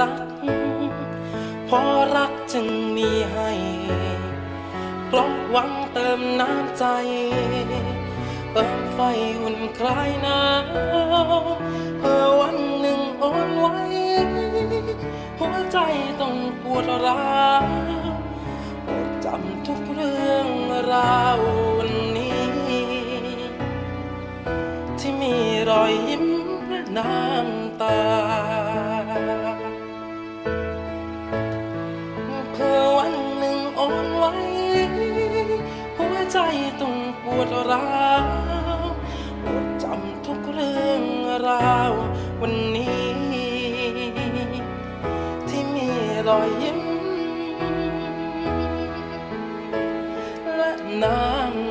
รัก เพราะรักจึงมีให้เพราะหวังเติมน้ำใจ เติมไฟอุ่นคลายหนาวเพื่อวันหนึ่งอ่อนไหวหัวใจต้องปวดร้าวปวดจำทุกเรื่องราววันนี้ ที่มีรอยยิ้มนา ใจต้องปวดร้าวปวดจำทุกเรื่องราววันนี้ ที่มีรอยยิ้ม และน้ำ